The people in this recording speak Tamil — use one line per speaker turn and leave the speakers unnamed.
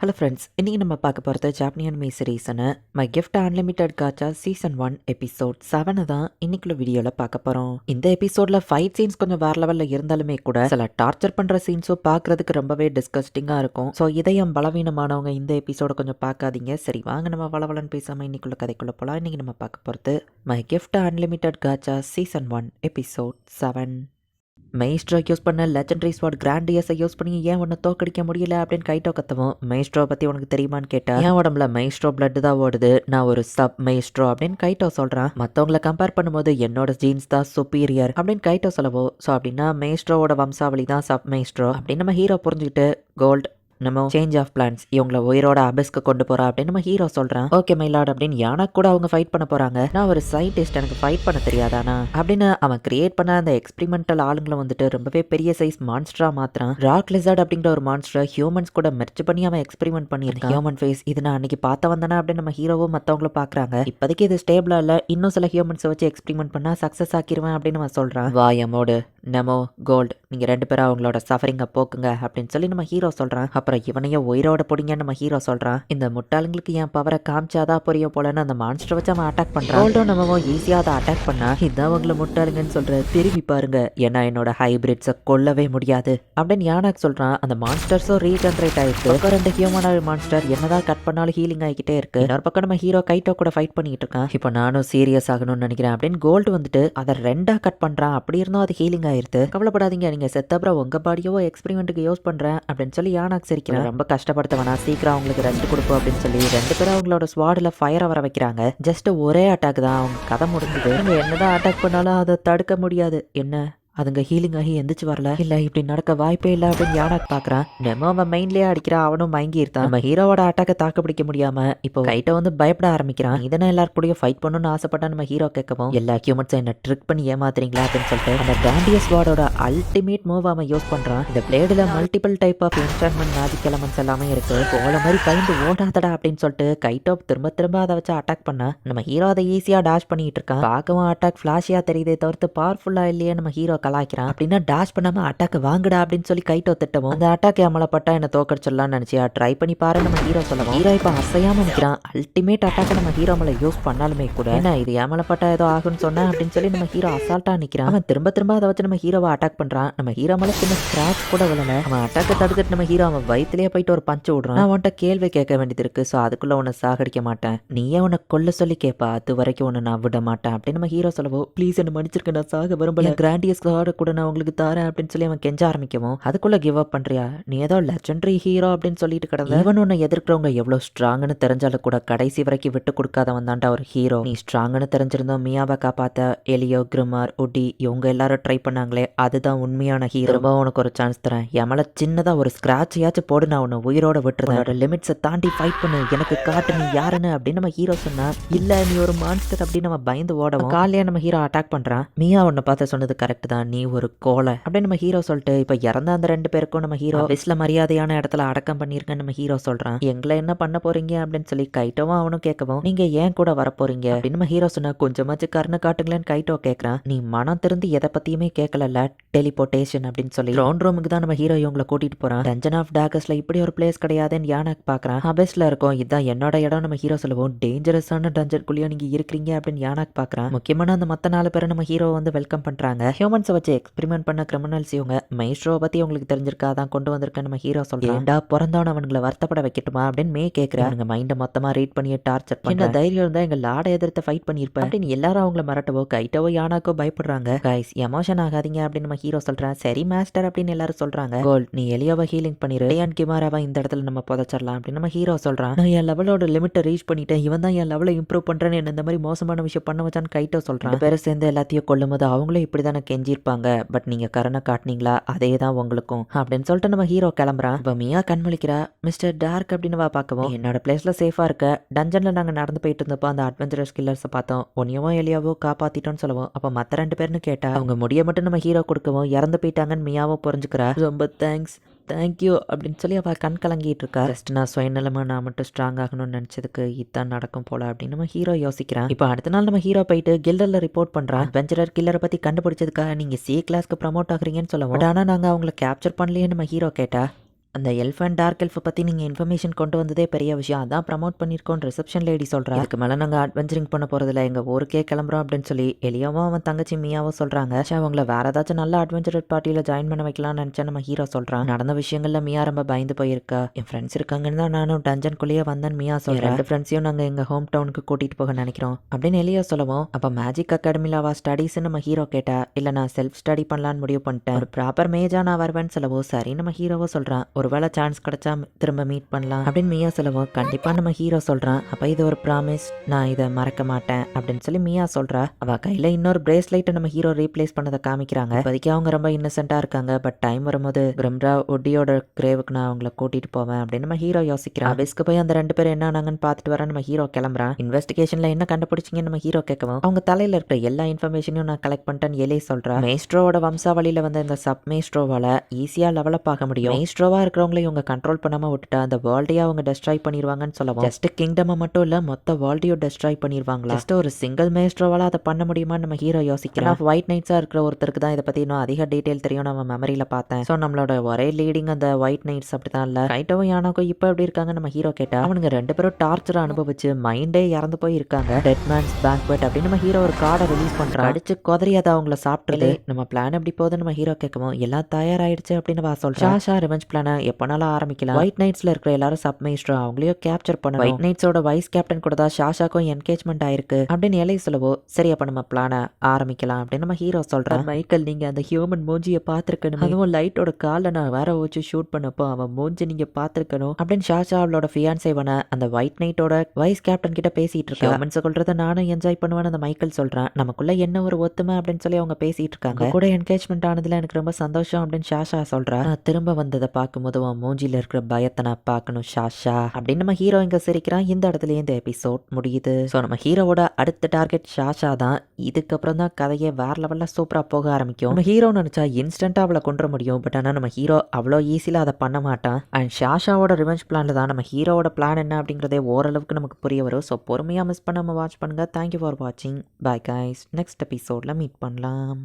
ஹலோ ஃப்ரெண்ட்ஸ் இன்றைக்கி நம்ம பார்க்க போகிறது ஜாப்பனியன் மீ சீரீஸ்னு my gift unlimited gacha season one episode செவனை தான் இன்னைக்குள்ள வீடியோவில் பார்க்க போகிறோம் இந்த எபிசோடில் ஃபைட் சீன்ஸ் கொஞ்சம் வேறு லெவலில் இருந்தாலுமே கூட சில டார்ச்சர் பண்ணுற சீன்ஸும் பார்க்குறதுக்கு ரொம்பவே டிஸ்கஸ்டிங்காக இருக்கும். ஸோ இதயம் பலவீனமானவங்க இந்த எபிசோடை கொஞ்சம் பார்க்காதீங்க. சரி வாங்க நம்ம வளவலன்னு பேசாமல் இன்னைக்குள்ள கதைக்குள்ள போகலாம் இன்றைக்கி நம்ம பார்க்க போகிறது my gift unlimited gacha season one episode seven maestro use பண்ண லெஜண்டரி ஸ்வாட் கிராண்டியஸை யூஸ் பண்ணி ஏன் உன்னை தோக்கடிக்க முடியல அப்படின்னு கைட்டோ கத்தவும் மெய்ஸ்ட்ரோ பற்றி உனக்கு தெரியுமான்னு கேட்டா என் உடம்புல மெய்ஸ்ட்ரோ பிளட் தான் ஓடுது? நான் ஒரு சப் மெய்ஸ்ட்ரோ அப்படின்னு கைட்டோ சொல்கிறான் மற்றவங்கள கம்பேர் பண்ணும்போது என்னோட ஜீன்ஸ் தான் சுப்பீரியர் அப்படின்னு கைட்டோ சொல்லவோ? ஸோ அப்படின்னா மெய்ஸ்ட்ரோவோட வம்சாவளி தான் சப் மெய்ஸ்ட்ரோ அப்படின்னு நம்ம ஹீரோ புரிஞ்சுக்கிட்டு கோல்ட் நம்ம சேஞ்ச் ஆஃப் பிளான்ஸ் இவங்கள உயிரோட அபஸ்க்கு கொண்டு போறா அப்படின்னு நம்ம ஹீரோ சொல்றான். ஓகே மைலாட் அப்படின்னு யானை கூட அவங்க ஃபைட் பண்ண போறாங்க. நான் ஒரு சயின்டிஸ்ட் எனக்கு ஃபைட் பண்ண தெரியாதானா? அப்படின்னு அவன் கிரியேட் பண்ண அந்த எக்ஸ்பெரிமெண்டல் ஆளுங்களை வந்துட்டு ரொம்பவே பெரிய சைஸ் மான்ஸ்டரா மாத்திரம் ராக் லிசர்ட் அப்படிங்கிற ஒரு மான்ஸ்டர் ஹியூமன்ஸ் கூட மெர்ச் பண்ணி அவன் எக்ஸ்பெரிமெண்ட் பண்ணியிருக்கான். ஹியூமன் ஃபேஸ் இது நான் அன்னைக்கு பார்த்த வந்தானா அப்படின்னு நம்ம ஹீரோவும் மற்றவங்களும் பார்க்குறாங்க இப்போதைக்கு இது ஸ்டேபிளா இல்லை இன்னும் சில ஹியூமன்ஸை வச்சு எக்ஸ்பெரிமெண்ட் பண்ணா சக்ஸஸ் ஆக்கிடுவேன் அப்படின்னு அவன் சொல்றான். வாயமோடு நெமோ கோல்ட் நீங்கள் ரெண்டு பேரும் அவங்களோட சஃபரிங்கை போக்குங்க அப்படின்னு சொல்லி நம்ம ஹீரோ சொல்கிறான் அப்புறம் இவனையும் உயிரோட பிடிங்க நம்ம ஹீரோ சொல்கிறான் இந்த முட்டாளுங்களுக்கு என் பவரை காமிச்சாதான் புரியும் போலன்னு அந்த மான்ஸ்டர் வச்சு அவன் அட்டாக் பண்ணுறான் கோல்டும் நம்மவும் ஈஸியாக அதை அட்டாக் பண்ணா இதான் அவங்கள முட்டாளுங்கன்னு சொல்கிற திரும்பி பாருங்க. ஏன்னா என்னோட ஹைபிரிட்ஸை கொல்லவே முடியாது. அப்படின்னு யானாக் சொல்கிறான் அந்த மான்ஸ்டர்ஸும் ரீஜென்ரேட் ஆயிடுச்சு பக்கம் ரெண்டு ஹியூமனாய் மான்ஸ்டர் என்னதான் கட் பண்ணாலும் ஹீலிங் ஆகிக்கிட்டே இருக்கு. இன்னொரு பக்கம் நம்ம ஹீரோ கைட்டோ கூட ஃபைட் பண்ணிட்டு இருக்கான். இப்போ நானும் சீரியஸ் ஆகணும்னு நினைக்கிறேன் அப்படின்னு கோல்டு வந்துட்டு அதை ரெண்டாக கட் பண்ணுறான் அப்படி இருந்தும் அது ஹீலிங் ஆயிருது கவலைப்படாதீங்க. நீங்க செத்தப்புறம் உங்க பாடியோ எக்ஸ்பெரிமெண்ட்டுக்கு யூஸ் பண்றேன் அப்படின்னு சொல்லி யானாக் சிரிக்கிறேன் ரொம்ப கஷ்டப்படுத்த வேணா சீக்கிரம் அவங்களுக்கு ரெஸ்ட் கொடுப்போம் அப்படின்னு சொல்லி ரெண்டு பேரும் அவங்களோட ஸ்வாடில் ஃபயரை வர வைக்கிறாங்க. ஜஸ்ட் ஒரே அட்டாக் தான். அவங்க கதை முடிஞ்சுது. என்னதான் அட்டாக் பண்ணாலும் அதை தடுக்க முடியாது. என்ன? அதுங்க ஹீலிங் ஆகி எந்திரிச்சு வரல. இல்ல இப்படி நடக்க வாய்ப்பே இல்ல அப்படின்னு யானாக் பாக்குறான் நம்ம அவன் மைண்ட்லயே அடிக்கிறான் அவனும் மயங்கி இருக்கான் நம்ம ஹீரோவோட அட்டாக்க தாக்கு பிடிக்க முடியாம இப்போ கைட்ட வந்து பயப்பட ஆரம்பிக்கிறான் இதனை எல்லாரும் கூட ஃபைட் பண்ணணும்னு ஆசைப்பட்டா நம்ம ஹீரோ கேட்கவும் எல்லா ஹியூமன்ஸும் என்ன ட்ரிக் பண்ணி ஏமாத்துறீங்களா அப்படின்னு சொல்லிட்டு அந்த கிராண்டியஸ் வார்டோட அல்டிமேட் மூவ் அவன் யூஸ் பண்றான். இந்த பிளேடுல multiple type of installment magic elements எல்லாமே இருக்கு. போல மாதிரி பயந்து ஓடாதடா அப்படின்னு சொல்லிட்டு கைட்டோ திரும்ப திரும்ப அதை வச்சு அட்டாக் பண்ண. நம்ம ஹீரோ அதை ஈஸியா டாஷ் பண்ணிட்டு இருக்கான். பார்க்கவும் அட்டாக் ஃபிளாஷியா தெரியுதே தவிர்த்து பவர்ஃபுல்லா இல்லையே நம்ம ஹீரோ கலாய்க்கிறான் அப்படின்னா டாஷ் பண்ணாம அட்டாக் வாங்குடா அப்படின்னு சொல்லி கைட்டோ திட்டவும் அந்த அட்டாக் அமலப்பட்டா என்ன தோக்கடிச்சிடலாம்னு நினைச்சியா? ட்ரை பண்ணி பாரு நம்ம ஹீரோ சொல்லவும் ஹீரோ இப்போ அசையாம நிற்கிறான் அல்டிமேட் அட்டாக் நம்ம ஹீரோ மலை யூஸ் பண்ணாலுமே கூட என்ன இது ஏமலப்பட்டா ஏதோ ஆகும்னு சொன்னேன் அப்படின்னு சொல்லி நம்ம ஹீரோ அசால்ட்டா நிக்கிறான். அவன் திரும்ப திரும்ப அதை வச்சு நம்ம ஹீரோவை அட்டாக் பண்றான். நம்ம ஹீரோ மலை சின்ன ஸ்கிராச் கூட விழல. அவன் அட்டாக்கை தடுத்துட்டு நம்ம ஹீரோ அவன் வயிற்றுலயே போயிட்டு ஒரு பஞ்சு விடுறான். நான் உன்ட்ட கேள்வி கேட்க வேண்டியது இருக்கு. ஸோ அதுக்குள்ள உன்னை சாகடிக்க மாட்டேன். நீயே உன்னை கொல்ல சொல்லி கேட்பா அது வரைக்கும் உன்னை நான் விட மாட்டேன். அப்படின்னு நம்ம ஹீரோ சொல்லவோ ப்ளீஸ் என்ன மன்னிச்சிருக்க நான் சாக விரும்பல. கிராண்டியஸ் கார்டு கூட நான் உங்களுக்கு தரேன் அப்படின்னு சொல்லி அவன் கெஞ்ச ஆரம்பிக்கவும் அதுக்குள்ள கிவ் அப் பண்றியா? நீ ஏதோ லெஜண்டரி ஹீரோ அப்படின்னு சொல்லிட்டு கிடந்த. இவன் உன்னை எதிர்க்கிறவங்க எவ்வளவு ஸ்ட்ராங்னு தெரிஞ்சாலும் கூட கடைசி வரைக்கும் விட்டு கொடுக்காதவன் தான்டா ஒரு ஹீரோ நீ ஸ்ட்ராங்னு தெரிஞ்சிருந்தோம் மியாவை காப்பாத்த எலியோ கிரிமார் உடி இவங்க எல்லாரும் ட்ரை பண்ணாங்களே அதுதான் உண்மையான ஹீரோ ரொம்ப உனக்கு ஒரு சான்ஸ் தரேன். என் மேல சின்னதா ஒரு ஸ்கிராட்சையாச்சும் போடு நான் உன்னை உயிரோட விட்டுருந்தேன் லிமிட்ஸை தாண்டி ஃபைட் பண்ணு. எனக்கு காட்டு நீ யாருன்னு அப்படின்னு நம்ம ஹீரோ சொன்னா இல்ல நீ ஒரு மான்ஸ்டர் அப்படின்னு நம்ம பயந்து ஓடவும் காலையே நம்ம ஹீரோ அட்டாக் பண்றான். மியா உன்னை பார்த்து சொன்னது கரெக்ட் தான். நீ ஒரு கோலை அப்படின்னு நம்ம ஹீரோ சொல்லிட்டு இப்போ இறந்த அந்த ரெண்டு பேருக்கும் நம்ம ஹீரோ விஸ்ல மரியாதையான இடத்துல அடக்கம் பண்ணிருக்கேன் நம்ம ஹீரோ சொல்றான். எங்களை என்ன பண்ண போறீங்க அப்படின்னு சொல்லி கைட்டோவும் அவனும் கேட்கவும் நீங்க ஏன் கூட வரப்போறீங்க அப்படின்னு நம்ம ஹீரோ சொன்னா கொஞ்சமாச்சு கருணை காட்டுங்களேன்னு கைட்டோ கேட்கறான். நீ மனம் திருந்து எதை பத்தியுமே கேட்கல டெலிபோர்டேஷன் அப்படின்னு சொல்லி. ட்ரோன் ரூமுக்கு தான் நம்ம ஹீரோ இவங்களை கூட்டிட்டு போறான். டஞ்சன் ஆஃப் டாகஸ்ல இப்படி ஒரு பிளேஸ் கிடையாதுன்னு யானாக் பாக்குறான் அபெஸ்ல இருக்கும். இதுதான் என்னோட இடம் நம்ம ஹீரோ சொல்லுவோம். டேஞ்சரஸான டஞ்சனுக்குள்ளேயும் நீங்க இருக்கிறீங்க அப்படின்னு யானாக் பாக்குறான் முக்கியமான அந்த மத்த நாலு பேரை நம்ம ஹீரோ வந்து வெல்கம் பண்றாங்க. ஹியூமன்ஸை வச்சு எக்ஸ்பெரிமெண்ட் பண்ண கிரிமினல்ஸ் இவங்க. மைஸ்ட்ரோவை பத்தி உங்களுக்கு தெரிஞ்சிருக்கா? தான் கொண்டு வந்திருக்கேன். நம்ம ஹீரோ சொல்றேன். ஏண்டா பிறந்தவன அவனுங்களை வருத்தப்பட வைக்கட்டுமா அப்படின்னு மே கேட்கிறாங்க மைண்டை மொத்தமா ரீட் பண்ணி டார்ச்சர் பண்ண தைரியம் இருந்தா எங்க லாட எதிர்த்து ஃபைட் பண்ணிருப்பேன் அப்படின்னு எல்லாரும் அவங்கள மிரட்டவோ கைட்டவோ யானாக்கோ பயப்படுறாங்க. கைஸ் எமோஷன் ஆகாதீங்க அப்படின்னு நம்ம ஹீரோ சொல்றான் சரி மாஸ்டர் அப்படின்னு எல்லாரும் சொல்றாங்க. கோல்ட் நீ எலியாவை ஹீலிங் பண்ணிரு. ஏன் கிமாராவா இந்த இடத்துல நம்ம புதைச்சிடலாம் அப்படின்னு நம்ம ஹீரோ சொல்றான். நான் என் லெவலோட லிமிட்டை ரீச் பண்ணிட்டேன். இவன் தான் என் லெவலை இம்ப்ரூவ் பண்றேன்னு என்ன இந்த மாதிரி மோசமான விஷயம் பண்ண வச்சான்னு கைட்டோ சொல்றான். ரெண்டு பேரும் சேர்ந்து எல்லாத்தையும் கொல்லும் போது அவங்களும் இப்படி தானே கெஞ்சிருப்பாங்க பட் நீங்க கருணை காட்டினீங்களா? அதே தான் உங்களுக்கும். அப்படின்னு சொல்லிட்டு நம்ம ஹீரோ கிளம்புறான். இப்போ மியா கண்மொழிக்கிறா. மிஸ்டர் டார்க் அப்படின்னு வா பார்க்கவும். என்னோட பிளேஸில் சேஃபாக இருக்க. டஞ்சனில் நாங்கள் நடந்து போயிட்டு இருந்தப்போ அந்த அட்வென்ச்சரஸ் கில்லர்ஸை பார்த்தோம். ஒன்னியவோ எலியாவோ காப்பாற்றிட்டோம்னு சொல்லுவோம். அப்போ மற்ற ரெண்டு பேர்னு கேட்டா அவங்க முடிய மட்டும் நம்ம ஹீரோ கொடுக்கவும் இறந்து போயிட்டாங்கன்னு மியாவோ புரிஞ்சுக்கிறா. ரொம்ப தேங்க்ஸ் தேங்க்யூ அப்படின்னு சொல்லி அவள் கண் கலங்கிட்டு இருக்கா. ஜஸ்ட் நான் சுயநலமாக நான் மட்டும் ஸ்ட்ராங் ஆகணும்னு நினச்சதுக்கு இதுதான் நடக்கும் போல அப்படின்னு நம்ம ஹீரோ யோசிக்கிறான். இப்போ அடுத்த நாள் நம்ம ஹீரோ போயிட்டு கில்டரில் ரிப்போர்ட் பண்ணுறான் வெஞ்சரர் கில்லரை பற்றி கண்டுபிடிச்சதுக்காக நீங்கள் சி கிளாஸ்க்கு ப்ரமோட் ஆகுறீங்கன்னு சொல்லுவோம். பட் ஆனால் நாங்கள் அவங்கள கேப்சர் பண்ணலையே நம்ம ஹீரோ கேட்டா அந்த எல்ஃப் அண்ட் டார்க் எல்ஃபை பற்றி நீங்கள் இன்ஃபர்மேஷன் கொண்டு வந்ததே பெரிய விஷயம். அதான் ப்ரமோட் பண்ணியிருக்கோம் ரிசப்ஷன் லேடி சொல்கிறா இதுக்கு மேலே நாங்கள் அட்வென்ச்சரிங் பண்ண போகிறதில்ல எங்கள் ஊருக்கே கிளம்புறோம் அப்படின்னு சொல்லி எலியாவும் அவன் தங்கச்சி மியாவும் சொல்கிறாங்க சே அவங்கள வேற ஏதாச்சும் நல்ல அட்வென்ச்சர் பார்ட்டியில் ஜாயின் பண்ண வைக்கலாம்னு நினச்சா நம்ம ஹீரோ சொல்கிறான் நடந்த விஷயங்கள்ல மியா ரொம்ப பயந்து போயிருக்கா. என் ஃப்ரெண்ட்ஸ் இருக்காங்கன்னு தான் நானும் டஞ்சன்குள்ளேயே வந்தேன் மியா சொல்கிறேன் ரெண்டு ஃப்ரெண்ட்ஸையும் நாங்கள் எங்கள் ஹோம் டவுனுக்கு கூட்டிகிட்டு போக நினைக்கிறோம் அப்படின்னு எலியா சொல்லவும். அப்போ மேஜிக் அகாடமியில் அவள் ஸ்டடீஸ் நம்ம ஹீரோ கேட்டா இல்லை நான் செல்ஃப் ஸ்டடி பண்ணலான்னு முடிவு பண்ணிட்டேன். ஒரு ப்ராப்பர் மேஜா நான் வருவேன்னு சொல்லவோ சரி நம்ம ஹீரோவோ சொல்கிறான் ஒருவேளை சான்ஸ் கிடைச்சா திரும்ப மீட் பண்ணலாம் அப்படின்னு மியா சொல்லவோ. கண்டிப்பாக நம்ம ஹீரோ சொல்கிறான் அப்போ இது ஒரு ப்ராமிஸ் நான் இதை மறக்க மாட்டேன் அப்படின்னு சொல்லி மியா சொல்கிறா அவள் கையில் இன்னொரு பிரேஸ்லைட்டை நம்ம ஹீரோ ரீப்ளேஸ் பண்ணதை காமிக்கிறாங்க. இப்போதைக்கு அவங்க ரொம்ப இன்னசென்ட்டாக இருக்காங்க. பட் டைம் வரும்போது கிரம்ரா ஒட்டியோட கிரேவுக்கு நான் அவங்கள கூட்டிகிட்டு போவேன் அப்படின்னு நம்ம ஹீரோ யோசிக்கிறான். அபிஸ்க்கு போய் அந்த ரெண்டு பேரும் என்ன ஆனாங்கன்னு பார்த்துட்டு வர நம்ம ஹீரோ கிளம்புறான். இன்வெஸ்டிகேஷனில் என்ன கண்டுபிடிச்சிங்கன்னு நம்ம ஹீரோ கேட்கவும் அவங்க தலையில் இருக்கிற எல்லா இன்ஃபர்மேஷனையும் நான் கலெக்ட் பண்ணிட்டேன்னு எலே சொல்கிறேன் மேஸ்ட்ரோவோட வம்சாவளியில் வந்த இந்த சப் மேஸ்ட்ரோவால் ஈஸியாக லெவலப் ஆக முடியும். மேஸ்ட்ரோவாக இருக்கிறவங்கள இவங்க கண்ட்ரோல் பண்ணாமல் விட்டுட்டா அந்த வேர்ல்டையே அவங்க டெஸ்ட்ராய் பண்ணிடுவாங்கன்னு சொல்லவும் ஜஸ்ட் கிங்டமை மட்டும் இல்லை மொத்த வேர்ல்டையும் டெஸ்ட்ராய் பண்ணிடுவாங்களா ஜஸ்ட் ஒரு சிங்கிள் மேஸ்ட்ரோவால் அதை பண்ண முடியுமான்னு நம்ம ஹீரோ யோசிக்கிறான் ஒயிட் நைட்ஸாக இருக்கிற ஒருத்தருக்கு தான் இதை பற்றி இன்னும் அதிக டீட்டெயில் தெரியும் நம்ம மெமரியில் பார்த்தேன். ஸோ நம்மளோட ஒரே லீடிங் அந்த ஒயிட் நைட்ஸ் அப்படி தான் இல்லை. கைட்டவும் யானாக்கும் இப்போ எப்படி இருக்காங்க நம்ம ஹீரோ கேட்டா? அவனுங்க ரெண்டு பேரும் டார்ச்சரை அனுபவிச்சு மைண்டே இறந்து போய் இருக்காங்க டெட் மேன்ஸ் பேங்க்வெட் அப்படின்னு நம்ம ஹீரோ ஒரு கார்டை ரிலீஸ் பண்றான் அடிச்சு குதறி அதை அவங்கள சாப்பிட்டுது நம்ம பிளான் எப்படி போகுதுன்னு நம்ம ஹீரோ கேட்கவும் எல்லாம் தயாராயிடுச்சு அப்படின்னு வா சொல்றா. ஷா ரிவெஞ்ச் பிளானை எப்பனாலும் ஆரம்பிக்கலாம். ஒயிட் நைட்ஸ்ல இருக்கிற எல்லாரும் சப் மேஸ்டர் அவங்களையும் கேப்சர் பண்ண ஒயிட் நைட்ஸோட வைஸ் கேப்டன் கூட தான் ஷாஷாக்கும் என்கேஜ்மெண்ட் ஆயிருக்கு. அப்படின்னு இலைய சொல்லவோ சரி அப்ப நம்ம பிளானை ஆரம்பிக்கலாம் அப்படின்னு நம்ம ஹீரோ சொல்றான். மைக்கேல் நீங்க அந்த ஹியூமன் மூஞ்சியை பார்த்துருக்கணும். அதுவும் லைட்டோட காலை நான் வேற வச்சு ஷூட் பண்ணப்போ அவன் மூஞ்சி நீங்க பார்த்துருக்கணும். அப்படின்னு ஷாஷா அவளோட ஃபியான்சேவன அந்த ஒயிட் நைட்டோட வைஸ் கேப்டன் கிட்ட பேசிட்டு இருக்கா. ஹியூமன்ஸ் சொல்றத நானும் என்ஜாய் பண்ணுவேன்னு அந்த மைக்கேல் சொல்றான். நமக்குள்ள என்ன ஒரு ஒத்துமை அப்படின்னு சொல்லி அவங்க பேசிட்டு இருக்காங்க. கூட என்கேஜ்மெண்ட் ஆனதுல எனக்கு ரொம்ப சந்தோஷம் அப்படின்னு ஷாஷா சொல்றா. நான் திரும்ப வந்ததை பார்க்கும்போது உன் மூஞ்சியில் இருக்கிற பயத்தை நான் பார்க்கணும் ஷாஷா. அப்படின்னு நம்ம ஹீரோ இங்கே சிரிக்கிறான். இந்த இடத்துல இந்த எபிசோட் முடியுது. ஸோ நம்ம ஹீரோவோட அடுத்த டார்கெட் ஷாஷா தான். இதுக்கப்புறம் தான் கதையை வேற லெவலில் சூப்பராக போக ஆரம்பிக்கும். நம்ம ஹீரோ நினச்சா இன்ஸ்டண்ட்டாக அவளை கொண்டு முடியும். பட் ஆனால் நம்ம ஹீரோ அவ்வளோ ஈஸியில் அதை பண்ண மாட்டான். அண்ட் ஷாஷாவோட ரிவெஞ்ச் பிளான்ல தான் நம்ம ஹீரோவோட பிளான் என்ன அப்படிங்கிறதே ஓரளவுக்கு நமக்கு புரிய வரும். ஸோ பொறுமையாக மிஸ் பண்ணாமல் வாட்ச் பண்ணுங்கள் தேங்க்யூ ஃபார் வாட்சிங் பாய் கைஸ் நெக்ஸ்ட் எபிசோடில் மீட் பண்ணலாம்.